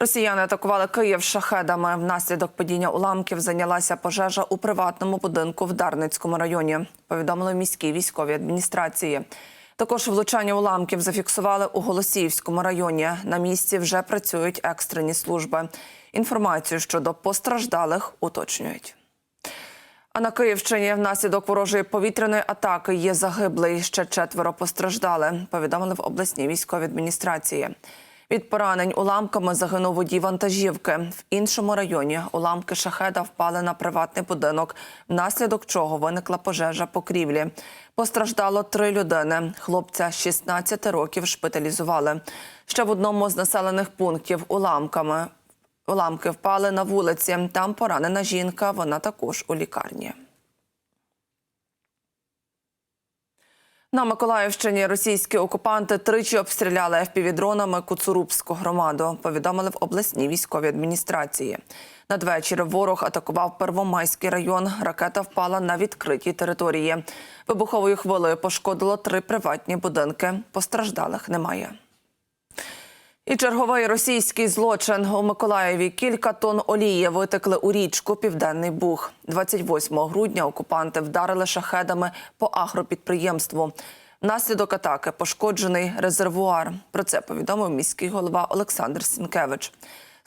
Росіяни атакували Київ шахедами. Внаслідок падіння уламків зайнялася пожежа у приватному будинку в Дарницькому районі. Повідомили в міській військовій адміністрації. Також влучання уламків зафіксували у Голосіївському районі. На місці вже працюють екстрені служби. Інформацію щодо постраждалих уточнюють. А на Київщині внаслідок ворожої повітряної атаки є загиблий. Ще четверо постраждали. Повідомили в обласній військовій адміністрації. Від поранень уламками загинув водій вантажівки. В іншому районі уламки шахеда впали на приватний будинок, внаслідок чого виникла пожежа покрівлі. Постраждало три людини. Хлопця 16 років шпиталізували. Ще в одному з населених пунктів уламками уламки впали на вулиці. Там поранена жінка. Вона також у лікарні. На Миколаївщині російські окупанти тричі обстріляли FPV-дронами Куцурубську громаду. Повідомили в обласній військовій адміністрації. Надвечір ворог атакував Первомайський район. Ракета впала на відкритій території. Вибуховою хвилею пошкодило три приватні будинки. Постраждалих немає. І черговий російський злочин у Миколаєві. Кілька тонн олії витекли у річку Південний Буг. 28 грудня окупанти вдарили шахедами по агропідприємству. Наслідок атаки пошкоджений резервуар. Про це повідомив міський голова Олександр Сінкевич.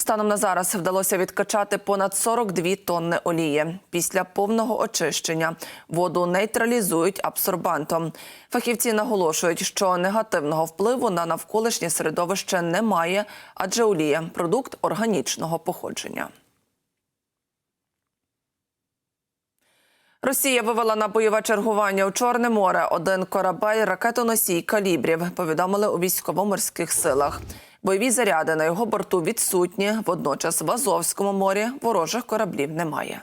Станом на зараз вдалося відкачати понад 42 тонни олії. Після повного очищення воду нейтралізують абсорбантом. Фахівці наголошують, що негативного впливу на навколишнє середовище немає, адже олія продукт органічного походження. Росія вивела на бойове чергування у Чорне море один корабель ракетоносій калібрів. Повідомили у військово-морських силах. Бойові заряди на його борту відсутні. Водночас в Азовському морі ворожих кораблів немає.